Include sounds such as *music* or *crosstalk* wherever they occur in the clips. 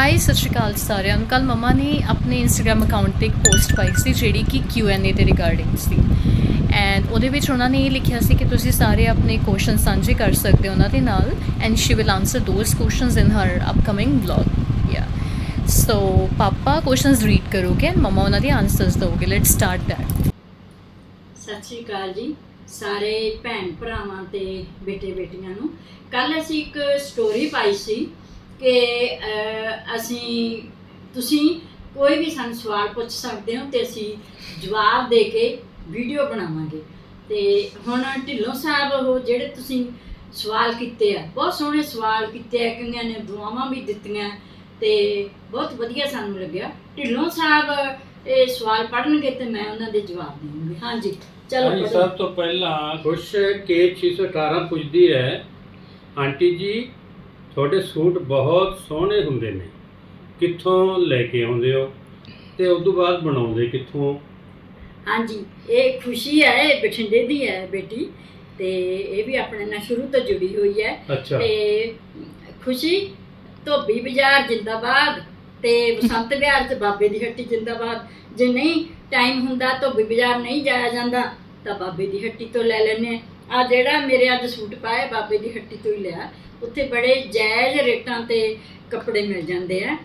High ਸਤਿ ਸ਼੍ਰੀ ਅਕਾਲ ਸਾਰਿਆਂ ਨੂੰ। ਕੱਲ ਮਮਾ ਨੇ ਆਪਣੇ ਇੰਸਟਾਗ੍ਰam ਅਕਾਊਂਟ ਤੇ ਇੱਕ ਪੋਸਟ ਪਾਈ ਸੀ, ਜਿਹੜੀ ਕਿ Q&A ਦੇ ਰਿਗਾਰਡਿੰਗ ਸੀ। ਐਂਡ ਉਹਦੇ ਵਿੱਚ ਉਹਨਾਂ ਨੇ ਇਹ ਲਿਖਿਆ ਸੀ ਕਿ ਤੁਸੀਂ ਸਾਰੇ ਆਪਣੇ ਕੁਐਸਚਨ ਸਾਂਝੇ ਕਰ ਸਕਦੇ ਹੋ ਉਹਨਾਂ ਦੇ ਨਾਲ and she will answer those questions in her upcoming vlog yeah so papa questions read ਕਰੋਗੇ ਐਂਡ ਮਮਾ ਉਹਨਾਂ ਦੇ ਆਨਸਰਸ ਦੋਗੇ ਲੈਟਸ ਸਟਾਰਟ ਦੈਟ ਸਤਿ ਸ਼੍ਰੀ ਅਕਾਲ ਜੀ, ਸਾਰੇ ਭੈਣ ਭਰਾਵਾਂ ਤੇ ਬੇਟੇ ਬੇਟੀਆਂ ਨੂੰ। ਕੱਲ ਅਸੀਂ ਇੱਕ ਸਟੋਰੀ ਪਾਈ ਸੀ ਕਿ ਅਸੀਂ ਤੁਸੀਂ ਕੋਈ ਵੀ ਸਾਨੂੰ ਸਵਾਲ ਪੁੱਛ ਸਕਦੇ ਹੋ ਤੇ ਅਸੀਂ ਜਵਾਬ ਦੇ ਕੇ ਵੀਡੀਓ ਬਣਾਵਾਂਗੇ। ਤੇ ਹੁਣ ਢਿੱਲੋਂ ਸਾਹਿਬ ਉਹ ਜਿਹੜੇ ਤੁਸੀਂ ਸਵਾਲ ਕੀਤੇ ਆ ਬਹੁਤ ਸੋਹਣੇ ਸਵਾਲ ਕੀਤੇ ਆ ਕਈਆਂ ਨੇ ਦੁਆਵਾਂ ਵੀ ਦਿੱਤੀਆਂ ਤੇ ਬਹੁਤ ਵਧੀਆ ਸਾਨੂੰ ਲੱਗਿਆ। ਢਿੱਲੋਂ ਸਾਹਿਬ ਇਹ ਸਵਾਲ ਪੜ੍ਹਨਗੇ ਤੇ ਮੈਂ ਉਹਨਾਂ ਦੇ ਜਵਾਬ ਦੇਵਾਂਗੀ। ਹਾਂਜੀ ਚਲੋ ਹਾਂਜੀ। ਸਭ ਤੋਂ ਪਹਿਲਾਂ ਖੁਸ਼ ਕੇ 618 ਪੁੱਛਦੀ ਹੈ। ਆਂਟੀ ਜੀ ਤੁਹਾਡੇ ਸੂਟ ਬਹੁਤ ਸੋਹਣੇ ਹੁੰਦੇ ਨੇ। ਕਿੱਥੋਂ ਲੈ ਕੇ ਆਉਂਦੇ ਹੋ? ਤੇ ਉਸ ਤੋਂ ਬਾਅਦ ਬਣਾਉਂਦੇ ਕਿੱਥੋਂ? ਹਾਂਜੀ ਇਹ ਖੁਸ਼ੀ ਹੈ ਇਹ ਬਠਿੰਡੇ ਦੀ ਹੈ ਬੇਟੀ। ਤੇ ਇਹ ਵੀ ਆਪਣੇ ਨਾਲ ਸ਼ੁਰੂ ਤੋਂ ਜੁੜੀ ਹੋਈ ਹੈ। ਅੱਛਾ। ਤੇ ਖੁਸ਼ੀ ਧੋਬੀ ਬਾਜ਼ਾਰ ਜਿੰਦਾਬਾਦ ਤੇ ਬਸੰਤ ਵਿਹਾਰ ਤੇ ਬਾਬੇ ਦੀ ਹੱਟੀ ਜਿੰਦਾਬਾਦ। ਜੇ ਨਹੀਂ ਟਾਈਮ ਹੁੰਦਾ ਧੋਬੀ ਬਾਜ਼ਾਰ ਨਹੀਂ ਜਾਇਆ ਜਾਂਦਾ ਤਾਂ ਬਾਬੇ ਦੀ ਹੱਟੀ ਤੋਂ ਲੈ ਲੈਨੇ ਆ ਜਿਹੜਾ ਮੇਰੇ ਅੱਜ ਸੂਟ ਪਾਏ ਬਾਬੇ ਦੀ ਹੱਟੀ ਤੋਂ ਹੀ ਲਿਆ। ਉੱਥੇ ਬੜੇ ਜਾਇਜ਼ ਰੇਟਾਂ ਤੇ ਕੱਪੜੇ ਮਿਲ ਜਾਂਦੇ ਆ।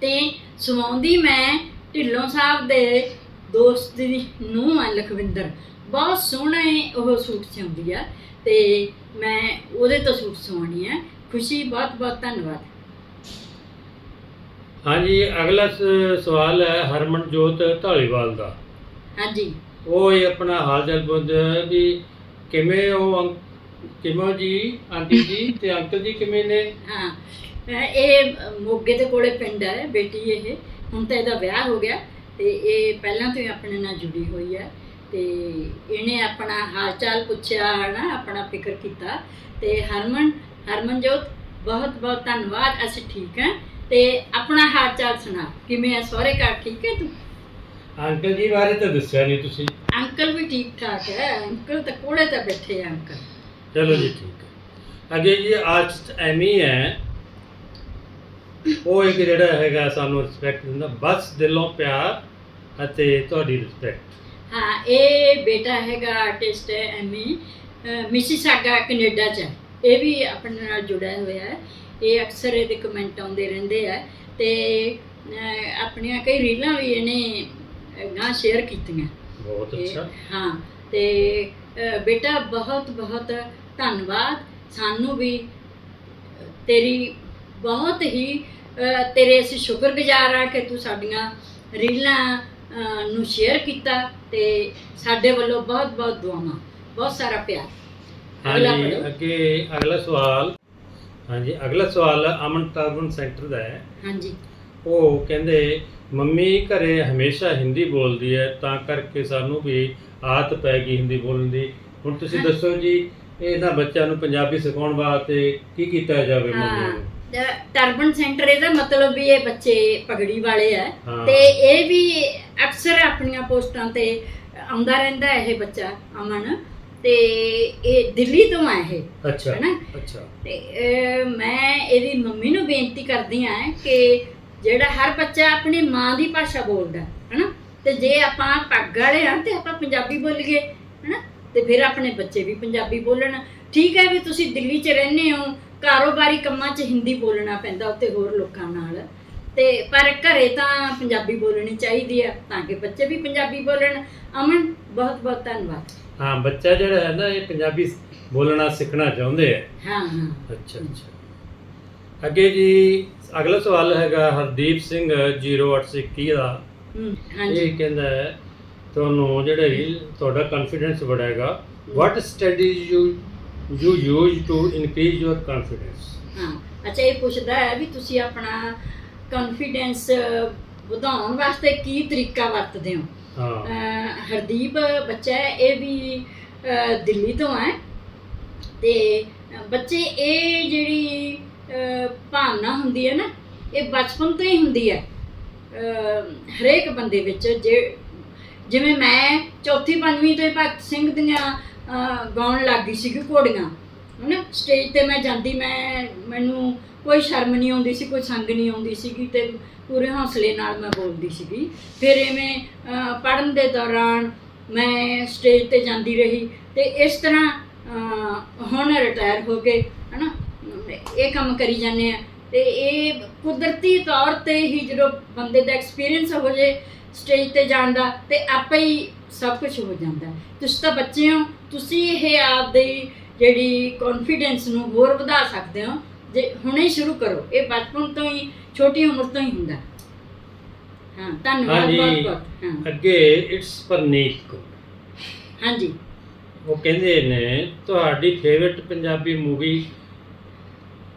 ਤੇ ਸਵਾਉਂਦੀ ਮੈਂ ਢਿੱਲੋਂ ਸਾਹਿਬ ਦੇ ਦੋਸਤ ਦੀ ਨੂੰਹ ਆ ਲਖਵਿੰਦਰ। ਬਹੁਤ ਸੋਹਣੇ ਉਹ ਸੂਟ ਸਿਉਂਦੀ ਆ ਤੇ ਮੈਂ ਉਹਦੇ ਤੋਂ ਸੂਟ ਸਵਾਉਣੀ ਆ। ਖੁਸ਼ੀ ਬਹੁਤ ਬਹੁਤ ਧੰਨਵਾਦ। ਹਾਂਜੀ ਅਗਲਾ ਸਵਾਲ ਹੈ ਹਰਮਨਜੋਤ ਢਾਲੀਵਾਲ ਦਾ। ਹਾਂਜੀ। ਉਹ ਇਹ ਆਪਣਾ ਹਾਲ ਚਾਲ ਵੀ ਕਿਵੇਂ ਉਹ ਕਿਵੇਂ ਹੋ ਜੀ? ਆਂਟੀ ਜੀ *laughs* ਤੇ ਅੰਕਲ ਜੀ ਕਿਵੇਂ ਨੇ? ਹਾਂ ਅਹ ਇਹ ਮੋਗੇ ਦੇ ਕੋਲੇ ਪਿੰਡ ਹੈ ਬੇਟੀ ਇਹ। ਹੁਣ ਤਾਂ ਇਹਦਾ ਵਿਆਹ ਹੋ ਗਿਆ ਤੇ ਇਹ ਪਹਿਲਾਂ ਤੋਂ ਹੀ ਆਪਣੇ ਨਾਲ ਜੁੜੀ ਹੋਈ ਹੈ ਤੇ ਇਹਨੇ ਆਪਣਾ ਹਾਲ ਚਾਲ ਪੁੱਛਿਆ ਹਨਾ ਆਪਣਾ ਫਿਕਰ ਕੀਤਾ ਤੇ ਹਰਮਨ ਹਰਮਨਜੋਤ ਬਹੁਤ ਬਹੁਤ ਧੰਨਵਾਦ ਅਸੀਂ ਠੀਕ ਹਾਂ ਤੇ ਆਪਣਾ ਹਾਲ ਚਾਲ ਸੁਣਾ। ਕਿਵੇਂ ਆ ਸਹੁਰੇ ਘਰ ਠੀਕ ਹੈ ਤੂੰ? ਅੰਕਲ ਜੀ ਬਾਰੇ ਤਾਂ ਦੱਸਿਆ ਨਹੀਂ ਤੁਸੀਂ। ਅੰਕਲ ਵੀ ਠੀਕ ਠਾਕ ਹੈ ਅੰਕਲ ਤਾਂ ਕੋਲੇ ਤਾਂ ਬੈਠੇ ਆ ਅੰਕਲ। ਚਲੋ ਜੀ ਠੀਕ ਹੈ। ਅੱਗੇ ਜੀ ਆਰਟਿਸਟ ਐਮੀ ਹੈ ਉਹ ਇੱਕ ਜਿਹੜਾ ਹੈਗਾ ਸਾਨੂੰ ਰਿਸਪੈਕਟ ਦਿੰਦਾ ਬਸ ਦਿਲੋਂ ਪਿਆਰ ਅਤੇ ਤੁਹਾਡੀ ਰਿਸਪੈਕਟ ਹਾਂ ਇਹ ਬੇਟਾ ਹੈਗਾ ਆਰਟਿਸਟ ਹੈ ਐਮੀ ਮਿਸੀਸਾਗਾ ਕੈਨੇਡਾ ਚ। ਇਹ ਵੀ ਆਪਣੇ ਨਾਲ ਜੁੜਿਆ ਹੋਇਆ ਹੈ। ਇਹ ਅਕਸਰ ਇਹਦੇ ਕਮੈਂਟ ਆਉਂਦੇ ਰਹਿੰਦੇ ਆ ਤੇ ਆਪਣੀਆਂ ਕਈ ਰੀਲਾਂ ਵੀ ਇਹਨੇ ਗਾਂ ਸ਼ੇਅਰ ਕੀਤੀਆਂ। ਬਹੁਤ ਅੱਛਾ। ਹਾਂ ਤੇ ਬੇਟਾ ਬਹੁਤ ਬਹੁਤ ਧੰਨਵਾਦ। ਸਾਨੂੰ ਵੀ ਤੇਰੀ ਬਹੁਤ ਹੀ ਤੇਰੇ ਅਸੀਂ ਸ਼ੁਕਰਗੁਜ਼ਾਰ ਆ ਕਿ ਤੂੰ ਸਾਡੀਆਂ ਰੀਲਾਂ ਨੂੰ ਸ਼ੇਅਰ ਕੀਤਾ ਤੇ ਸਾਡੇ ਵੱਲੋਂ ਬਹੁਤ ਬਹੁਤ ਦੁਆਵਾਂ। ਬਹੁਤ ਸਾਰਾ ਪਿਆਰ। ਹਾਂਜੀ। ਅੱਗੇ ਅਗਲਾ ਸਵਾਲ। ਹਾਂਜੀ ਅਗਲਾ ਸਵਾਲ ਅਮਨ ਟਰਬਨ ਸੈਂਟਰ ਦਾ ਹੈ। ਹਾਂਜੀ। ਉਹ ਕਹਿੰਦੇ ਮੰਮੀ ਘਰੇ ਹਮੇਸ਼ਾ ਹਿੰਦੀ ਬੋਲਦੀ ਹੈ ਤਾਂ ਕਰਕੇ ਸਾਨੂੰ ਵੀ ਆਦਤ ਪੈ ਗਈ ਹਿੰਦੀ ਬੋਲਣ ਦੀ। ਹੁਣ ਤੁਸੀਂ। ਦੱਸੋ ਜੀ ਇਹਨਾਂ ਬੱਚਿਆਂ ਨੂੰ ਪੰਜਾਬੀ ਸਿਖਾਉਣ ਵਾਸਤੇ ਕੀ ਕੀਤਾ ਜਾਵੇ ਹਾਂ ਮੰਮੀ ਟਰਬਨ ਸੈਂਟਰ ਇਹਦਾ ਮਤਲਬ ਵੀ ਇਹ ਬੱਚੇ ਪਗੜੀ ਵਾਲੇ ਆ। ਹਾਂ। ਤੇ ਇਹ ਵੀ ਅਕਸਰ ਆਪਣੀਆਂ ਪੋਸਟਾਂ ਤੇ ਆਉਂਦਾ ਰਹਿੰਦਾ ਹੈ ਇਹ ਬੱਚਾ ਅਮਨ। ਤੇ ਇਹ ਦਿੱਲੀ ਤੋਂ ਆ ਇਹ ਅੱਛਾ ਹੈਨਾ? ਅੱਛਾ। ਤੇ ਅਹ, ਮੈਂ ਇਹਦੀ ਮੰਮੀ ਨੂੰ ਬੇਨਤੀ ਕਰਦੀ ਆ ਕਿ ਜਿਹੜਾ ਹਰ ਬੱਚਾ ਆਪਣੀ ਮਾਂ ਦੀ ਭਾਸ਼ਾ ਬੋਲਦਾ ਹੈਨਾ? ਤੇ ਜੇ ਆਪਾਂ ਪੱਗ ਵਾਲੇ ਆ ਤੇ ਆਪਾਂ ਪੰਜਾਬੀ ਬੋਲੀਏ। ਤੇ ਫਿਰ ਆਪਣੇ ਬੱਚੇ ਵੀ ਪੰਜਾਬੀ ਬੋਲਣ। ਠੀਕ ਹੈ ਵੀ ਤੁਸੀਂ ਦਿੱਲੀ 'ਚ ਰਹਿੰਦੇ ਹੋ ਕਾਰੋਬਾਰੀ ਕੰਮਾਂ 'ਚ ਹਿੰਦੀ ਬੋਲਣਾ ਪੈਂਦਾ ਉੱਤੇ ਹੋਰ ਲੋਕਾਂ ਨਾਲ। ਤੇ ਪਰ ਘਰੇ ਤਾਂ ਪੰਜਾਬੀ ਬੋਲਣੀ ਚਾਹੀਦੀ ਆ ਤਾਂ ਕਿ ਬੱਚੇ ਵੀ ਪੰਜਾਬੀ ਬੋਲਣ। ਅਮਨ ਬਹੁਤ ਬਹੁਤ ਧੰਨਵਾਦ। ਹਾਂ ਬੱਚਾ ਜਿਹੜਾ ਹੈ ਨਾ ਇਹ ਪੰਜਾਬੀ ਬੋਲਣਾ ਸਿੱਖਣਾ ਚਾਹੁੰਦੇ ਆ। ਹਾਂ ਹਾਂ। ਅੱਛਾ ਅੱਛਾ। ਅੱਗੇ ਜੀ ਅਗਲਾ ਸਵਾਲ ਹੈਗਾ ਹਰਦੀਪ ਸਿੰਘ 0821 ਦਾ। ਹਾਂਜੀ। ਇਹ ਕਹਿੰਦਾ ਹੈ ਤੁਹਾਨੂੰ ਜਿਹੜਾ ਹੀ ਤੁਹਾਡਾ confidence ਵਧਾਏਗਾ what studies you you use to increase your confidence ਹਾਂ ਅੱਛਾ ਇਹ ਪੁੱਛਦਾ ਹੈ ਵੀ ਤੁਸੀਂ ਆਪਣਾ ਕੌਨਫੀਡੈਂਸ ਵਧਾਉਣ ਵਾਸਤੇ ਕੀ ਤਰੀਕਾ ਵਰਤਦੇ ਹੋ? ਹਾਂ। ਹਰਦੀਪ ਬੱਚਾ ਹੈ ਇਹ ਵੀ ਦਿੱਲੀ ਤੋਂ ਹੈ। ਤੇ ਬੱਚੇ ਇਹ ਜਿਹੜੀ ਭਾਵਨਾ ਹੁੰਦੀ ਹੈ ਨਾ ਇਹ ਬਚਪਨ ਤੋਂ ਹੀ ਹੁੰਦੀ ਹੈ। ਹਰੇਕ ਬੰਦੇ ਵਿੱਚ ਜੇ ਜਿਵੇਂ ਮੈਂ ਚੌਥੀ, ਪੰਜਵੀਂ ਤੋਂ ਹੀ ਭਗਤ ਸਿੰਘ ਦੀਆਂ ਗਾਉਣ ਲੱਗ ਗਈ ਸੀਗੀ ਘੋੜੀਆਂ। ਹਨਾ? ਸਟੇਜ ਤੇ ਮੈਂ ਜਾਂਦੀ, ਮੈਂ, ਮੈਨੂੰ ਕੋਈ ਸ਼ਰਮ ਨਹੀਂ ਆਉਂਦੀ ਸੀ, ਕੋਈ ਸੰਗ ਨਹੀਂ ਆਉਂਦੀ ਸੀਗੀ ਤੇ ਪੂਰੇ ਹੌਸਲੇ ਨਾਲ ਮੈਂ ਬੋਲਦੀ ਸੀਗੀ। ਫਿਰ ਐਵੇਂ ਪੜਨ ਦੇ ਦੌਰਾਨ ਮੈਂ ਸਟੇਜ ਤੇ ਜਾਂਦੀ ਰਹੀ ਤੇ ਇਸ ਤਰ੍ਹਾਂ ਹੁਣ ਰਿਟਾਇਰ ਹੋ ਗਏ ਹਨਾ, ਇਹ ਕੰਮ ਕਰੀ ਜਾਂਦੇ ਆ। ਤੇ ਇਹ ਕੁਦਰਤੀ ਤੌਰ ਤੇ ਹੀ ਜਦੋਂ ਬੰਦੇ ਦਾ ਐਕਸਪੀਰੀਅੰਸ ਹੋ ਜੇ ਸਟੇਜ ਤੇ ਜਾਣ ਦਾ ਤੇ ਆਪੇ ਹੀ ਸਭ ਕੁਝ ਹੋ ਜਾਂਦਾ। ਤੁਸੀਂ ਤਾਂ ਬੱਚੇ ਹੋ ਤੁਸੀਂ ਇਹ ਆਪਦੀ ਜਿਹੜੀ ਕੌਨਫੀਡੈਂਸ ਨੂੰ ਹੋਰ ਵਧਾ ਸਕਦੇ ਹੋ। ਜੇ ਹੁਣੇ ਸ਼ੁਰੂ ਕਰੋ ਇਹ ਬਚਪਨ ਤੋਂ ਹੀ ਛੋਟੀ ਉਮਰ ਤੋਂ ਹੀ ਹੁੰਦਾ। ਹਾਂ ਧੰਨਵਾਦ। ਬਹੁਤ ਬਹੁਤ ਹਾਂ। ਅੱਗੇ ਇਟਸ ਪਰਨੀਤ ਕੋ ਹਾਂਜੀ। ਉਹ ਕਹਿੰਦੇ ਨੇ ਤੁਹਾਡੀ ਫੇਵਰਿਟ ਪੰਜਾਬੀ ਮੂਵੀ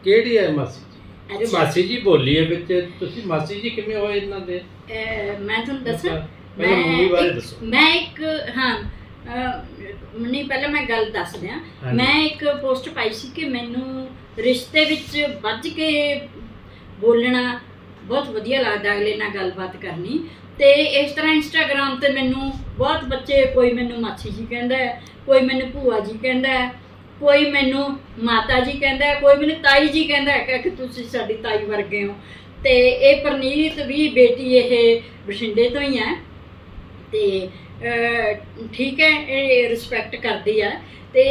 ਕਿਹੜੀ ਹੈ ਮਾਸੀ? ਇਹ। ਮਾਸੀ ਜੀ ਬੋਲੀ ਹੈ ਵਿੱਚ ਤੁਸੀਂ ਮਾਸੀ ਜੀ ਕਿਵੇਂ ਹੋਏ ਇਹਨਾਂ ਦੇ ਅਹ ਮੈਂ ਤੁਹਾਨੂੰ ਦੱਸਾਂ ਪਹਿਲਾਂ ਮੂਵੀ ਬਾਰੇ ਇੱਕ- ਦੱਸੋ ਮੈਂ ਇੱਕ ਹਾਂ ਅਹ, ਨਹੀਂ ਪਹਿਲਾਂ ਮੈਂ ਗੱਲ ਦੱਸ ਦਿਆਂ ਹਾਂਜੀ। ਮੈਂ ਇੱਕ ਪੋਸਟ ਪਾਈ ਸੀ ਕਿ ਮੈਨੂੰ ਰਿਸ਼ਤੇ ਵਿੱਚ ਵੱਜ ਕੇ ਬੋਲਣਾ ਬਹੁਤ ਵਧੀਆ ਲੱਗਦਾ ਅਗਲੇ ਨਾਲ ਗੱਲਬਾਤ ਕਰਨੀ ਤੇ ਇਸ ਤਰ੍ਹਾਂ ਇੰਸਟਾਗ੍ਰam ਤੇ ਮੈਨੂੰ ਬਹੁਤ ਬੱਚੇ ਕੋਈ ਮੈਨੂੰ ਮਾਛੀ ਜੀ ਕਹਿੰਦਾ ਹੈ ਕੋਈ ਮੈਨੂੰ ਭੂਆ ਜੀ ਕਹਿੰਦਾ ਹੈ ਕੋਈ ਮੈਨੂੰ ਮਾਤਾ ਜੀ ਕਹਿੰਦਾ ਕੋਈ ਮੈਨੂੰ ਤਾਈ ਜੀ ਕਹਿੰਦਾ ਕਿ ਤੁਸੀਂ ਸਾਡੀ ਤਾਈ ਵਰਗੇ ਹੋ। ਤੇ ਇਹ ਪਰਨੀਤ ਵੀ ਬੇਟੀ ਇਹ ਬਠਿੰਡੇ ਤੋਂ ਹੀ ਹੈ। ਤੇ ਠੀਕ ਹੈ, ਇਹ ਰਿਸਪੈਕਟ ਕਰਦੀ ਆ ਤੇ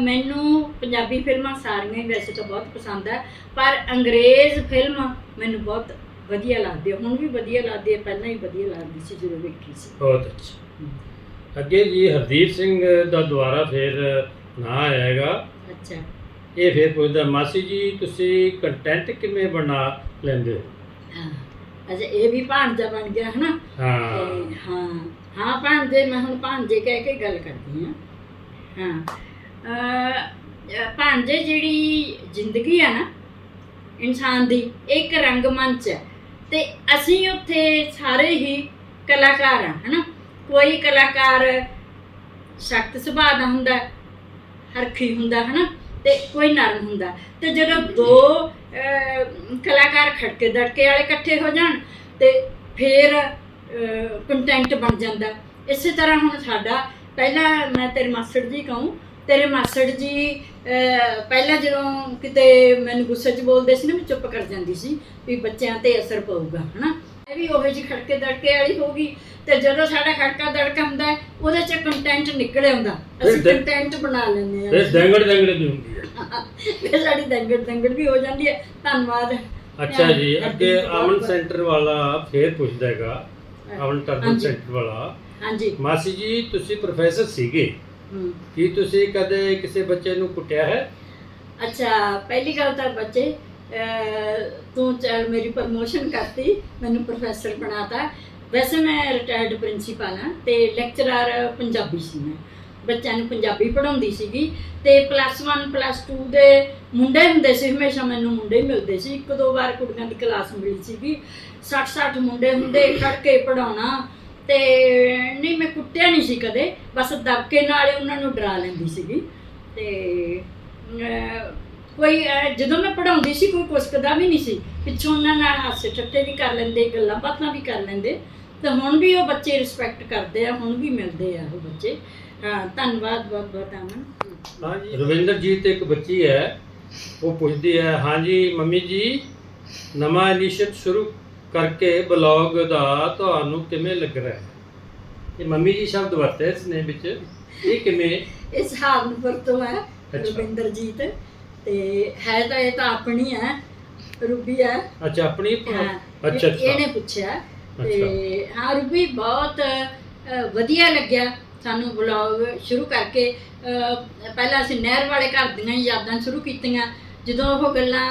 ਮੈਨੂੰ ਪੰਜਾਬੀ ਫਿਲਮਾਂ ਸਾਰੀਆਂ ਵੈਸੇ ਤਾਂ ਬਹੁਤ ਪਸੰਦ ਆ ਪਰ ਅੰਗਰੇਜ਼ ਫਿਲਮ ਮੈਨੂੰ ਬਹੁਤ ਵਧੀਆ ਲੱਗਦੀ ਆ ਹੁਣ ਵੀ ਵਧੀਆ ਲੱਗਦੀ ਹੈ, ਪਹਿਲਾਂ ਹੀ ਵਧੀਆ ਲੱਗਦੀ ਸੀ ਜਦੋਂ ਵੇਖੀ ਸੀ। ਬਹੁਤ ਅੱਛਾ। ਅੱਗੇ ਜੀ ਹਰਦੀਪ ਸਿੰਘ ਦਾ ਦੁਆਰਾ ਫਿਰ ਨਾਂ ਆਏਗਾ। ਅੱਛਾ। ਇਹ ਫਿਰ ਪੁੱਛਦਾ ਮਾਸੀ ਜੀ ਤੁਸੀਂ ਕੰਟੈਂਟ ਕਿਵੇਂ ਬਣਾ ਲੈਂਦੇ ਹੋ? ਹਾਂ। ਅੱਛਾ ਇਹ ਵੀ ਭਾਂਜਾ ਬਣ ਗਿਆ ਹਨਾ? ਹਾਂ। ਤੇ ਹਾਂ ਹਾਂ ਭਾਂਜੇ ਮੈਂ ਹੁਣ ਭਾਂਜੇ ਕਹਿ ਕੇ ਗੱਲ ਕਰਦੀ ਹਾਂ। ਹਾਂ। ਭਾਂਜੇ ਜਿਹੜੀ ਜ਼ਿੰਦਗੀ ਆ ਨਾ ਇਨਸਾਨ ਦੀ ਇੱਕ ਰੰਗਮੰਚ ਹੈ। ਤੇ ਅਸੀਂ ਉੱਥੇ ਸਾਰੇ ਹੀ ਕਲਾਕਾਰ ਆ ਹਨਾ? ਕੋਈ ਕਲਾਕਾਰ ਸਖਤ ਸੁਭਾਅ ਦਾ ਹੁੰਦਾ ਹਰਖੀ ਹੁੰਦਾ, ਹਨਾ? ਤੇ ਕੋਈ ਨਰਮ ਹੁੰਦਾ। ਤੇ ਜਦੋਂ ਦੋ ਕਲਾਕਾਰ ਖੜਕੇ, ਦੜਕੇ ਵਾਲੇ ਇਕੱਠੇ ਹੋ ਜਾਣ, ਤੇ ਫਿਰ ਕੰਟੈਂਟ ਬਣ ਜਾਂਦਾ। ਇਸੇ ਤਰ੍ਹਾਂ ਹੁਣ ਸਾਡਾ, ਪਹਿਲਾਂ ਮੈਂ ਤੇਰੇ ਮਾਸਟਰ ਜੀ ਕਹੂੰ ਤੇਰੇ ਮਾਸਟਰ ਜੀ ਪਹਿਲਾਂ ਜਦੋਂ ਕਿਤੇ ਮੈਨੂੰ ਗੁੱਸੇ 'ਚ ਬੋਲਦੇ ਸੀ ਨਾ ਮੈਂ ਚੁੱਪ ਕਰ ਜਾਂਦੀ ਸੀ ਵੀ ਬੱਚਿਆਂ ਤੇ ਅਸਰ ਪਊਗਾ ਹਨਾ? ਇਹ ਵੀ ਉਹੋ ਜਿਹੀ ਖੜਕੇ ਦੜਕੇ ਵਾਲੀ ਹੋਗੀ ਤੇ ਜਦੋਂ ਸਾਡਾ ਖੜਕਾ ਦੜਕਾ ਹੁੰਦਾ ਹੈ, ਉਹਦੇ 'ਚ ਕੰਟੈਂਟ ਨਿਕਲ ਆਉਂਦਾ। ਅਸੀਂ ਫਿਰ ਕੰਟੈਂਟ ਬਣਾ ਲੈਂਦੇ ਹਾਂ। ਦੰਗੜ ਦੰਗੜ ਵੀ ਹੁੰਦੀ ਹੈ। *laughs* ਫਿਰ ਸਾਡੀ ਦੰਗੜ ਦੰਗੜ ਵੀ ਹੋ ਜਾਂਦੀ ਹੈ। ਧੰਨਵਾਦ। ਅੱਛਾ ਜੀ ਅੱਗੇ ਅਮਨ ਸੈਂਟਰ ਵਾਲਾ ਫੇਰ ਪੁੱਛਦਾ ਹੈਗਾ ਅਮਨ ਟਰਬਨ ਹਾਂਜੀ। ਸੈਂਟਰ ਵਾਲਾ। ਹਾਂਜੀ। ਮਾਸੀ ਜੀ ਤੁਸੀਂ ਪ੍ਰੋਫੈਸਰ ਸੀਗੇ। ਕੀ ਤੁਸੀਂ ਕਦੇ ਕਿਸੇ ਬੱਚੇ ਨੂੰ ਕੁੱਟਿਆ ਹੈ? ਅੱਛਾ ਪਹਿਲੀ ਗੱਲ ਤਾਂ ਬੱਚੇ ਤੂੰ ਚੱਲ ਮੇਰੀ ਪ੍ਰਮੋਸ਼ਨ ਕਰਤੀ ਮੈਨੂੰ ਪ੍ਰੋਫੈਸਰ ਬਣਾਤਾ। ਵੈਸੇ ਮੈਂ ਰਿਟਾਇਰਡ ਪ੍ਰਿੰਸੀਪਲ ਹਾਂ ਤੇ ਲੈਕਚਰਰ ਪੰਜਾਬੀ ਸੀ ਮੈਂ। ਬੱਚਿਆਂ ਨੂੰ ਪੰਜਾਬੀ ਪੜ੍ਹਾਉਂਦੀ ਸੀਗੀ ਤੇ ਪਲੱਸ 1 ਪਲੱਸ 2 ਦੇ ਮੁੰਡੇ ਹੁੰਦੇ ਸੀ ਹਮੇਸ਼ਾ ਮੈਨੂੰ ਮੁੰਡੇ ਹੀ ਮਿਲਦੇ ਸੀ। ਇੱਕ ਦੋ ਵਾਰ ਕੁੜੀਆਂ ਦੀ ਕਲਾਸ ਮਿਲੀ ਸੀਗੀ। 60 60 ਮੁੰਡੇ ਹੁੰਦੇ ਖੜ ਕੇ ਪੜਾਉਣਾ ਤੇ ਨਹੀਂ ਮੈਂ ਕੁੱਟਿਆ ਨਹੀਂ ਸੀ ਕਦੇ। ਬਸ ਦਬਕੇ ਨਾਲ ਹੀ ਉਹਨਾਂ ਨੂੰ ਡਰਾ ਲੈਂਦੀ ਸੀਗੀ। ਤੇ ਅਹ, ਕੋਈ ਅਹ, ਜਦੋਂ ਮੈਂ ਪੜਾਉਂਦੀ ਸੀ ਕੋਈ ਕੁਸਕਦਾ ਵੀ ਨਹੀਂ ਸੀ। ਪਿੱਛੋਂ ਉਹਨਾਂ ਨਾਲ ਹਾਸੇ ਠੱਟੇ ਵੀ ਕਰ ਲੈਂਦੇ ਗੱਲਾਂ ਬਾਤਾਂ ਵੀ ਕਰ ਲੈਂਦੇ। ਤੇ ਹੁਣ ਵੀ ਉਹ ਬੱਚੇ ਰਿਸਪੈਕਟ ਕਰਦੇ ਆ ਹੁਣ ਵੀ ਮਿਲਦੇ ਆ ਉਹ ਬੱਚੇ। ਹਾਂ ਧੰਨਵਾਦ ਬਹੁਤ ਬਹੁਤ ਅਮਨ। ਹਾਂਜੀ ਰਵਿੰਦਰਜੀਤ ਇੱਕ ਬੱਚੀ ਹੈ ਉਹ ਪੁੱਛਦੀ ਹੈ ਹਾਂਜੀ ਮੰਮੀ ਜੀ ਨਵਾਂ ਇਨੀਸ਼ੀਏਟ ਸ਼ੁਰੂ ਕਰਕੇ ਬਲੌਗ ਦਾ ਤੁਹਾਨੂੰ ਕਿਵੇਂ ਲੱਗ ਰਿਹਾ ਹੈ? ਇਹ ਮੰਮੀ ਜੀ ਸ਼ਬਦ ਵਰਤੇ ਇਸ ਨੇ ਵਿੱਚ। ਇਹ ਕਿਵੇਂ? ਇਸ ਹਾਰਨਪੁਰ ਤੋਂ ਹੈ ਅੱਛਾ। ਰਵਿੰਦਰਜੀਤ। ਤੇ ਹੈ ਤਾਂ ਇਹ ਤਾਂ ਆਪਣੀ ਹੈ ਰੂਬੀ ਹੈ। ਅੱਛਾ ਆਪਣੀ ਹਾਂ। ਅੱਛਾ ਅੱਛਾ। ਇਹਨੇ ਪੁੱਛਿਆ। ਤੇ ਹਾਂ ਰੂਬੀ ਬਹੁਤ ਵਧੀਆ ਲੱਗਿਆ ਸਾਨੂੰ ਵਲੌਗ ਸ਼ੁਰੂ ਕਰਕੇ। ਪਹਿਲਾਂ ਅਸੀਂ ਨਹਿਰ ਵਾਲੇ ਘਰ ਦੀਆਂ ਹੀ ਯਾਦਾਂ ਸ਼ੁਰੂ ਕੀਤੀਆਂ। ਜਦੋਂ ਉਹ ਗੱਲਾਂ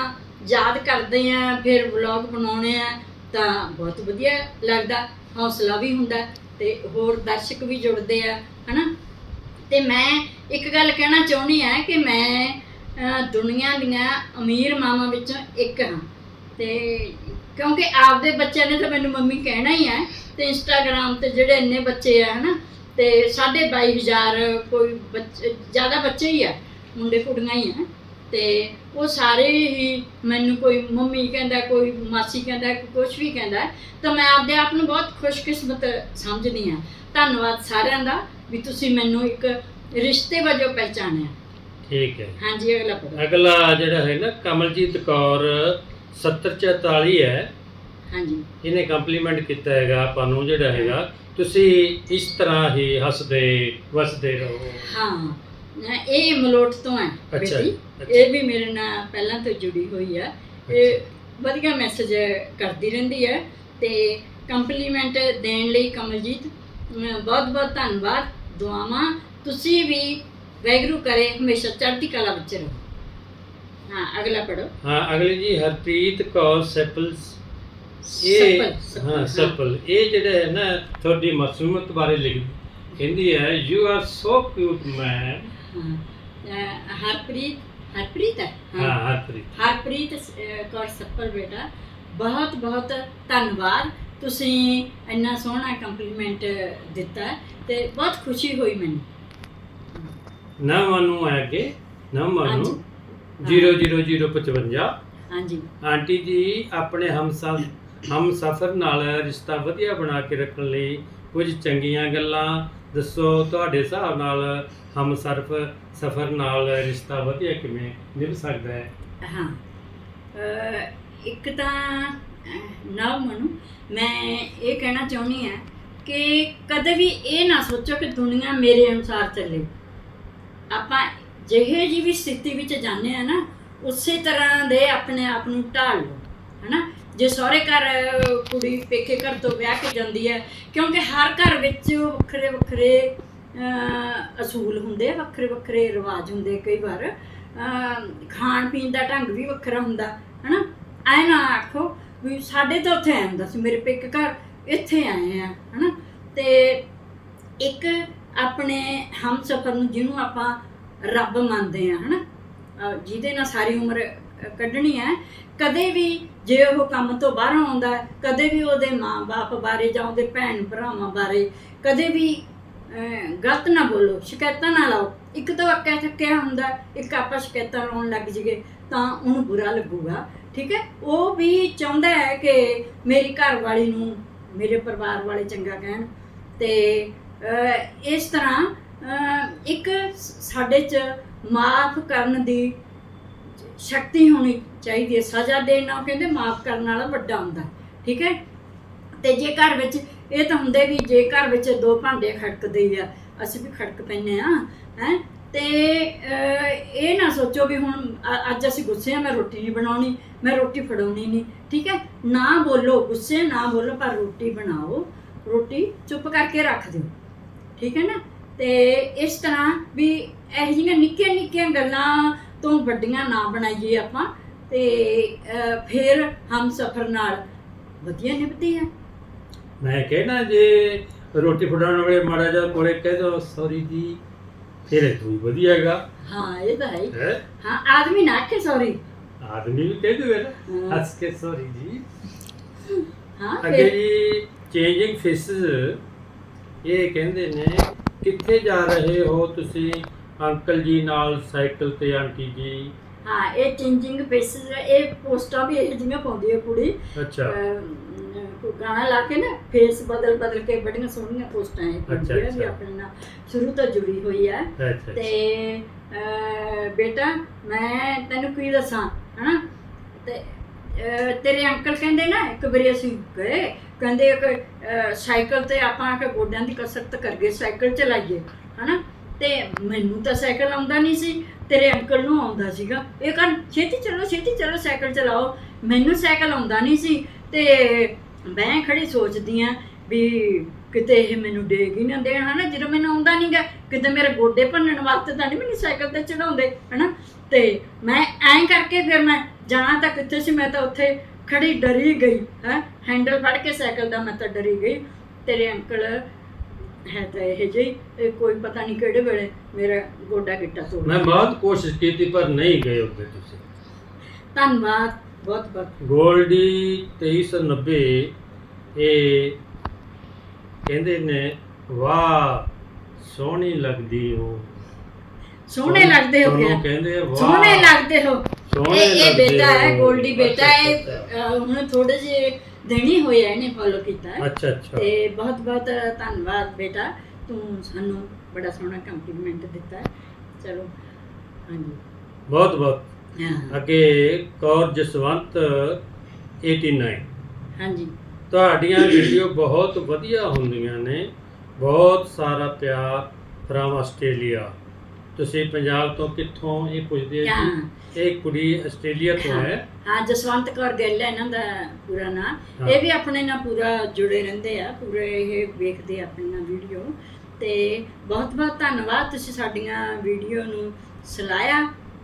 ਯਾਦ ਕਰਦੇ ਆ ਫਿਰ ਵਲੌਗ ਬਣਾਉਣੇ ਆ। ਤਾਂ ਬਹੁਤ ਵਧੀਆ ਲੱਗਦਾ ਹੌਸਲਾ ਵੀ ਹੁੰਦਾ ਤੇ ਹੋਰ ਦਰਸ਼ਕ ਵੀ ਜੁੜਦੇ ਆ ਹਨਾ? ਤੇ ਮੈਂ ਇੱਕ ਗੱਲ ਕਹਿਣਾ ਚਾਹੁੰਦੀ ਆ ਕਿ ਮੈਂ ਅ, ਦੁਨੀਆ ਦੀਆਂ ਅਮੀਰ ਮਾਵਾਂ ਵਿੱਚੋਂ ਇੱਕ ਹਾਂ। ਤੇ ਕਿਉਂਕਿ ਆਪਦੇ ਬੱਚਿਆਂ ਨੇ ਤਾਂ ਮੈਨੂੰ ਮੰਮੀ ਕਹਿਣਾ ਹੀ ਹੈ ਤੇ ਇੰਸਟਾਗ੍ਰam ਤੇ ਜਿਹੜੇ ਇੰਨੇ ਬੱਚੇ ਆ ਹਨਾ? ਤੇ 22000 ਕੋਈ ਬੱਚੇ ਜ਼ਿਆਦਾ ਬੱਚੇ ਹੀ ਆ ਮੁੰਡੇ ਕੁੜੀਆਂ ਹੀ ਆ। ਤੇ ਉਹ ਸਾਰੇ ਹੀ ਮੈਨੂੰ ਕੋਈ ਮੰਮੀ ਕਹਿੰਦਾ ਕੋਈ ਮਾਸੀ ਕਹਿੰਦਾ ਕੁਝ ਵੀ ਕਹਿੰਦਾ ਤਾਂ ਮੈਂ ਆਪਦੇ ਆਪ ਨੂੰ ਬਹੁਤ ਖੁਸ਼ਕਿਸਮਤ ਸਮਝਦੀ ਹਾਂ। ਧੰਨਵਾਦ ਸਾਰਿਆਂ ਦਾ ਵੀ ਤੁਸੀਂ ਮੈਨੂੰ ਇੱਕ ਰਿਸ਼ਤੇ ਵਜੋਂ ਪਹਿਚਾਣਿਆ। ਠੀਕ ਹੈ ਹਾਂਜੀ ਅਗਲਾ ਪੜੋ ਅਗਲਾ ਜਿਹੜਾ ਹੈ ਨਾ ਕਮਲਜੀਤ ਕੌਰ 7044 ਹੈ। ਹਾਂਜੀ। ਇਹਨੇ ਕੰਪਲੀਮੈਂਟ ਕੀਤਾ ਹੈਗਾ ਆਪਾਂ ਨੂੰ ਜਿਹੜਾ ਹੈਗਾ। ਤੁਸੀਂ ਇਸ ਤਰ੍ਹਾਂ ਹੀ ਹੱਸਦੇ ਵਸਦੇ ਰਹੋ। ਹਾਂ ਇਹ ਮਲੋਟ ਤੋਂ ਹੈ ਅੱਛਾ ਬੇਟੀ। ਇਹ ਵੀ ਮੇਰੇ ਨਾਲ ਪਹਿਲਾਂ ਤੋਂ ਜੁੜੀ ਹੋਈ ਹੈ ਇਹ ਵਧੀਆ ਮੈਸੇਜ ਕਰਦੀ ਰਹਿੰਦੀ ਹੈ ਤੇ ਕੰਪਲੀਮੈਂਟ ਦੇਣ ਲਈ ਕਮਲਜੀਤ ਬਹੁਤ ਬਹੁਤ ਧੰਨਵਾਦ। ਦੁਆਵਾਂ ਤੁਸੀਂ ਵੀ ਵੈਗਰੂ ਕਰੇ ਹਮੇਸ਼ਾ ਚੜ੍ਹਦੀ ਕਲਾ ਵਿੱਚ ਰਹੋ। ਹਾਂ ਅਗਲਾ ਪੜੋ ਹਾਂ ਅਗਲੀ ਜੀ ਹਰਪ੍ਰੀਤ ਕੌਰ ਸੈਪਲਸ ਇਹ ਹਾਂ। ਸਫਲ ਇਹ ਜਿਹੜਾ ਹੈ ਨਾ ਤੁਹਾਡੀ ਮਾਸੂਮਤ ਬਾਰੇ ਲਿਖ ਕਹਿੰਦੀ ਹੈ you are so cute man ਹਾਂ। ਅਹ ਹਰਪ੍ਰੀਤ ਹਰਪ੍ਰੀਤ ਹੈ। ਹਾਂ। ਹਰਪ੍ਰੀਤ। ਹਰਪ੍ਰੀਤ ਅਹ, ਕੌਰ ਸੱਪਲ ਬੇਟਾ। ਬਹੁਤ ਬਹੁਤ ਧੰਨਵਾਦ। ਤੁਸੀਂ ਇੰਨਾ ਸੋਹਣਾ ਕੰਪਲੀਮੈਂਟ ਦਿੱਤਾ ਤੇ ਬਹੁਤ ਖੁਸ਼ੀ ਹੋਈ ਮੈਨੂੰ। ਨਾ ਮਨੂੰ ਹੈ ਅੱਗੇ ਨਾ ਹਾਂਜੀ। 00055 ਹਾਂਜੀ। ਆਂਟੀ ਜੀ ਆਪਣੇ ਹਮਸਫਰ ਹਮ ਸਫਰ ਨਾਲ ਰਿਸ਼ਤਾ ਵਧੀਆ ਬਣਾ ਕੇ ਰੱਖਣ ਲਈ ਕੁਝ ਚੰਗੀਆਂ ਗੱਲਾਂ ਦੱਸੋ ਤੁਹਾਡੇ ਹਿਸਾਬ ਨਾਲ ਹਮ ਸਫਰ ਨਾਲ ਰਿਸ਼ਤਾ ਵਧੀਆ ਕਿਵੇਂ ਨਿਭ ਸਕਦਾ ਹੈ? ਹਾਂ ਅਹ, ਇੱਕ ਤਾਂ ਨਵ ਮਨੂ ਮੈਂ ਇਹ ਕਹਿਣਾ ਚਾਹੁੰਦੀ ਹਾਂ ਕਿ ਕਦੇ ਵੀ ਇਹ ਨਾ ਸੋਚੋ ਕਿ ਦੁਨੀਆ ਮੇਰੇ ਅਨੁਸਾਰ ਚੱਲੇ। ਆਪਾਂ ਜਿਹੇ ਜੀ ਵੀ ਸਥਿਤੀ ਵਿੱਚ ਜਾਂਦੇ ਆ ਨਾ ਉਸੇ ਤਰ੍ਹਾਂ ਦੇ ਆਪਣੇ ਆਪ ਨੂੰ ਢਾਲ ਲਓ ਹਨਾ? ਜੇ ਸਹੁਰੇ ਘਰ ਕੁੜੀ ਪੇਕੇ ਘਰ ਤੋਂ ਵਿਆਹ ਕੇ ਜਾਂਦੀ ਹੈ ਕਿਉਂਕਿ ਹਰ ਘਰ ਵਿੱਚ ਵੱਖਰੇ ਵੱਖਰੇ ਅਸੂਲ ਹੁੰਦੇ ਵੱਖਰੇ ਵੱਖਰੇ ਰਿਵਾਜ ਹੁੰਦੇ ਕਈ ਵਾਰ। ਅਹ, ਖਾਣ ਪੀਣ ਦਾ ਢੰਗ ਵੀ ਵੱਖਰਾ ਹੁੰਦਾ ਹਨਾ? ਐ ਨਾ ਆਖੋ ਵੀ ਸਾਡੇ ਤਾਂ ਉੱਥੇ ਆਇਆ ਹੁੰਦਾ ਸੀ ਮੇਰੇ ਪੇਕੇ ਘਰ ਇੱਥੇ ਆਏ ਆ ਹਨਾ? ਤੇ ਇੱਕ ਆਪਣੇ ਹਮਸਫਰ ਨੂੰ ਜਿਹਨੂੰ ਆਪਾਂ ਰੱਬ ਮੰਨਦੇ ਆ ਹਨਾ? ਅਹ ਜਿਹਦੇ ਨਾਲ ਸਾਰੀ ਉਮਰ ਕੱਢਣੀ ਹੈ ਕਦੇ ਵੀ ਜੇ ਉਹ ਕੰਮ ਤੋਂ ਬਾਹਰੋਂ ਆਉਂਦਾ ਕਦੇ ਵੀ ਉਹਦੇ ਮਾਂ-ਬਾਪ ਬਾਰੇ ਜਾਂ ਉਹਦੇ ਭੈਣ ਭਰਾਵਾਂ ਬਾਰੇ ਕਦੇ ਵੀ ਗਲਤ ਨਾ ਬੋਲੋ, ਸ਼ਿਕਾਇਤਾਂ ਨਾ ਲਾਓ। ਇੱਕ ਤਾਂ ਵਾਕਿਆ ਥੱਕਿਆ ਹੁੰਦਾ ਇੱਕ ਆਪਾਂ ਸ਼ਿਕਾਇਤਾਂ ਲਾਉਣ ਲੱਗ ਜੀਏ ਤਾਂ ਉਹਨੂੰ ਬੁਰਾ ਲੱਗੂਗਾ, ਠੀਕ ਹੈ? ਉਹ ਵੀ ਚਾਹੁੰਦਾ ਹੈ ਕਿ ਮੇਰੀ ਘਰ ਵਾਲੀ ਨੂੰ, ਮੇਰੇ ਪਰਿਵਾਰ ਵਾਲੇ ਚੰਗਾ ਕਹਿਣ ਤੇ ਇਸ ਤਰ੍ਹਾਂ ਇੱਕ ਸਾਡੇ 'ਚ ਮਾਫ ਕਰਨ ਦੀ ਸ਼ਕਤੀ ਹੋਣੀ ਚਾਹੀਦੀ ਹੈ। ਸਜ਼ਾ ਦੇਣ ਨਾਲ ਕਹਿੰਦੇ ਮਾਫ ਕਰਨ ਵਾਲਾ ਵੱਡਾ ਹੁੰਦਾ ਠੀਕ ਹੈ? ਤੇ ਜੇ ਘਰ ਵਿੱਚ ਇਹ ਤਾਂ ਹੁੰਦੇ ਵੀ ਜੇ ਘਰ ਵਿੱਚ ਦੋ ਭਾਂਡੇ ਖੜਕਦੇ ਆ, ਅਸੀਂ ਵੀ ਖੜਕ ਪੈਨੇ ਆ ਹੈ? ਤੇ ਇਹ ਨਾ ਸੋਚੋ ਵੀ ਹੁਣ ਅੱਜ ਅਸੀਂ ਗੁੱਸੇ ਆ ਮੈਂ ਰੋਟੀ ਨਹੀਂ ਬਣਾਉਣੀ, ਮੈਂ ਰੋਟੀ ਫੜਾਉਣੀ ਨਹੀਂ। ਠੀਕ ਹੈ? ਨਾ ਬੋਲੋ ਗੁੱਸੇ, ਨਾ ਬੋਲੋ, ਪਰ ਰੋਟੀ ਬਣਾਓ। ਰੋਟੀ ਚੁੱਪ ਕਰਕੇ ਰੱਖ ਦਿਓ। ਠੀਕ ਹੈ ਨਾ? ਤੇ ਇਸ ਤਰ੍ਹਾਂ ਵੀ ਇਹੋ ਜਿਹੀਆਂ ਨਿੱਕੀਆਂ ਨਿੱਕੀਆਂ ਗੱਲਾਂ ਤੋਂ ਵੱਡੀਆਂ ਨਾ ਬਣਾਈਏ ਆਪਾਂ। ਤੇ ਫਿਰ ਹਮ ਸਫਰ ਨਾਲ ਵਧੀਆ ਨਿਭਦੀ ਹੈ ਮੈਂ ਕਹਿਣਾ ਜੇ ਰੋਟੀ ਫੜਾਉਣ ਵੇਲੇ ਜਿਹਾ ਕੋਲੇ ਕਹਿ ਦੋ ਸੌਰੀ ਜੀ ਫਿਰ ਇਹ ਤੂੰ ਵਧੀਆ ਹੈਗਾ। ਹਾਂ ਇਹ ਤਾਂ ਹੈ ਹੀ। ਆਦਮੀ ਨਾ ਆਖੇ ਸੌਰੀ ਆਦਮੀ ਵੀ ਕਹਿ ਦੇਵੇ ਨਾ। ਹੱਸ ਕੇ ਸੌਰੀ ਜੀ। ਹਾਂ ਅੱਗੇ ਜੀ ਚੇਂਜਿੰਗ ਫੇਸਿਸ ਇਹ ਕਹਿੰਦੇ ਨੇ ਕਿੱਥੇ ਜਾ ਰਹੇ ਹੋ ਤੁਸੀਂ? ਅੰਕਲ ਜੀ ਨਾਲ ਸਾਈਕਲ ਤੇ ਆਂਟੀ ਜੀ। ਹਾਂ ਇਹ ਚੇਂਜਿੰਗ ਫੇਸਿਸ ਇਹ ਪੋਸਟਾਂ ਵੀ ਇਹ ਜਿਹੀਆਂ ਪਾਉਂਦੀ ਹੈ ਕੁੜੀ। ਅੱਛਾ। ਗਾਣਾ ਲਾ ਕੇ ਨਾ ਫੇਸ ਬਦਲ ਬਦਲ ਕੇ ਬੜੀਆਂ ਸੋਹਣੀਆਂ ਪੋਸਟਾਂ ਇਹ ਪਾਉਂਦੀ ਹੈ ਵੀ। ਆਪਣੇ ਨਾਲ ਸ਼ੁਰੂ ਤੋਂ ਜੁੜੀ ਹੋਈ ਹੈ ਤੇ ਬੇਟਾ ਮੈਂ ਤੈਨੂੰ ਕੀ ਦੱਸਾਂ ਹਨਾ? ਤੇ ਤੇਰੇ ਅੰਕਲ ਕਹਿੰਦੇ ਨਾ ਇੱਕ ਵਾਰੀ ਅਸੀਂ ਗਏ ਕਹਿੰਦੇ ਕਿ ਅਹ, ਸਾਈਕਲ ਤੇ ਆਪਾਂ ਕੇ ਗੋਡਿਆਂ ਦੀ ਕਸਰਤ ਕਰਗੇ ਸਾਈਕਲ ਚਲਾਈਏ ਹਨਾ? ਤੇ ਮੈਨੂੰ ਤਾਂ ਸਾਈਕਲ ਆਉਂਦਾ ਨਹੀਂ ਸੀ ਤੇਰੇ ਅੰਕਲ ਨੂੰ ਆਉਂਦਾ ਸੀਗਾ। ਇਹ ਕਹਿੰ ਛੇਤੀ ਚਲੋ ਛੇਤੀ ਚਲੋ, ਸਾਈਕਲ ਚਲਾਓ। ਮੈਨੂੰ ਸਾਈਕਲ ਆਉਂਦਾ ਨਹੀਂ ਸੀ ਤੇ ਮੈਂ ਖੜੀ ਸੋਚਦੀ ਆ ਵੀ ਕਿਤੇ ਇਹ ਮੈਨੂੰ ਡੇਗ ਹੀ ਨਾ ਦੇਣ, ਹਨਾ? ਜਦੋਂ ਮੈਨੂੰ ਆਉਂਦਾ ਨਹੀਂਗਾ ਕਿਤੇ ਮੇਰੇ ਗੋਡੇ ਭੰਨਣ ਵਾਸਤੇ ਤਾਂ ਨਹੀਂ ਮੈਨੂੰ ਸਾਈਕਲ ਤੇ ਚੜਾਉਂਦੇ, ਹਨਾ? ਤੇ ਮੈਂ ਐਂ ਕਰਕੇ ਫਿਰ ਮੈਂ ਜਾਣਾ ਤਾਂ ਕਿੱਥੇ ਸੀ, ਮੈਂ ਤਾਂ ਉੱਥੇ ਖੜੀ ਡਰੀ ਗਈ, ਹੈ? ਹੈਂਡਲ ਫੜ ਕੇ ਸਾਈਕਲ ਦਾ ਮੈਂ ਤਾਂ ਡਰੀ ਗਈ। ਤੇਰੇ ਅੰਕਲ ਹੈ ਤਾਂ ਇਹ ਜਿਹੀ ਕੋਈ ਪਤਾ ਨਹੀਂ ਕਿਹੜੇ ਵੇਲੇ ਮੇਰਾ ਗੋਡਾ ਗਿੱਟਾ ਤੋੜ ਮੈਂ ਬਹੁਤ ਕੋਸ਼ਿਸ਼ ਕੀਤੀ ਪਰ ਨਹੀਂ ਗਏ ਉੱਤੇ ਤੁਸੀਂ। ਧੰਨਵਾਦ ਬਹੁਤ ਬਹੁਤ। ਗੋਲਡੀ 2390 ਇਹ ਕਹਿੰਦੇ ਨੇ ਵਾਹ ਸੋਹਣੀ ਲੱਗਦੀ ਹੋ। ਸੋਹਣੇ ਲੱਗਦੇ ਹੋ ਗਿਆ ਕਹਿੰਦੇ ਵਾਹ ਸੋਹਣੇ ਲੱਗਦੇ ਹੋ। ਇਹ ਇਹ ਬੇਟਾ ਹੈ। ਗੋਲਡੀ ਬੇਟਾ ਹੈ ਹੁਣ ਥੋੜੇ ਜਿਹੇ ਦਿਨ ਹੀ ਹੋਏ ਆ ਇਹਨੇ ਫੋਲੋ ਕੀਤਾ ਹੈ। ਅੱਛਾ ਅੱਛਾ। ਤੇ ਬਹੁਤ ਬਹੁਤ ਧੰਨਵਾਦ ਬੇਟਾ ਤੂੰ ਸਾਨੂੰ ਬੜਾ ਸੋਹਣਾ ਕੰਪਲੀਮੈਂਟ ਦਿੱਤਾ ਹੈ। ਚਲੋ ਹਾਂਜੀ। ਬਹੁਤ ਬਹੁਤ। ਹਾਂ। ਅੱਗੇ ਕੌਰ ਜਸਵੰਤ 89 ਹਾਂਜੀ। ਤੁਹਾਡੀਆਂ ਵੀਡੀਓ ਬਹੁਤ ਵਧੀਆ ਹੁੰਦੀਆਂ ਨੇ। ਬਹੁਤ ਸਾਰਾ ਪਿਆਰ ਫਰਮ ਆਸਟ੍ਰੇਲੀਆ। ਤੁਸੀਂ ਪੰਜਾਬ ਤੋਂ ਕਿੱਥੋਂ ਇਹ ਪੁੱਛਦੇ ਆ ਹਾਂ ਜੀ? ਇਹ ਕੁੜੀ ਆਸਟ੍ਰੇਲੀਆ ਤੋਂ ਹੈ। ਹਾਂ? ਜਸਵੰਤ ਕੌਰ ਗਿੱਲ ਹੈ ਇਹਨਾਂ ਦਾ ਪੂਰਾ ਨਾਂ। ਹਾਂ। ਇਹ ਵੀ ਆਪਣੇ ਨਾਲ ਪੂਰਾ ਜੁੜੇ ਰਹਿੰਦੇ ਆ ਪੂਰੇ ਇਹ ਵੇਖਦੇ ਆ ਆਪਣੇ ਨਾਲ ਵੀਡੀਓ। ਤੇ ਬਹੁਤ ਬਹੁਤ ਧੰਨਵਾਦ ਤੁਸੀਂ ਸਾਡੀਆਂ ਵੀਡੀਓ ਨੂੰ ਸਲਾਇਆ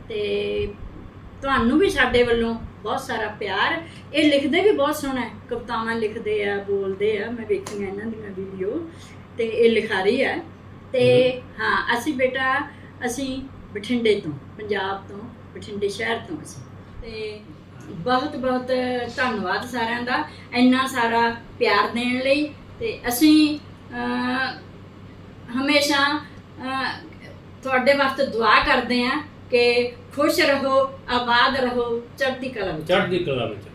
ਤੇ ਤੁਹਾਨੂੰ ਵੀ ਸਾਡੇ ਵੱਲੋਂ ਬਹੁਤ ਸਾਰਾ ਪਿਆਰ। ਇਹ ਲਿਖਦੇ ਵੀ ਬਹੁਤ ਸੋਹਣਾ ਹੈ ਕਵਿਤਾਵਾਂ ਲਿਖਦੇ ਆ ਬੋਲਦੇ ਆ ਮੈਂ ਵੇਖੀਆਂ ਇਹਨਾਂ ਦੀਆਂ ਵੀਡੀਓ ਤੇ ਇਹ ਲਿਖਾਰੀ ਹੈ। ਤੇ ਹਾਂ ਅਸੀਂ ਬੇਟਾ ਅਸੀਂ ਬਠਿੰਡੇ ਤੋਂ, ਪੰਜਾਬ ਤੋਂ, ਬਠਿੰਡੇ ਸ਼ਹਿਰ ਤੋਂ ਅਸੀਂ। ਤੇ ਬਹੁਤ ਬਹੁਤ ਧੰਨਵਾਦ ਸਾਰਿਆਂ ਦਾ ਇੰਨਾ ਸਾਰਾ ਪਿਆਰ ਦੇਣ ਲਈ। ਤੇ ਅਸੀਂ ਹਮੇਸ਼ਾ ਤੁਹਾਡੇ ਵਾਸਤੇ ਦੁਆ ਕਰਦੇ ਹਾਂ ਕਿ ਖੁਸ਼ ਰਹੋ, ਆਬਾਦ ਰਹੋ, ਚੜ੍ਹਦੀ ਕਲਾ ਵਿੱਚ। ਚੜ੍ਹਦੀ ਕਲਾ ਵਿੱਚ।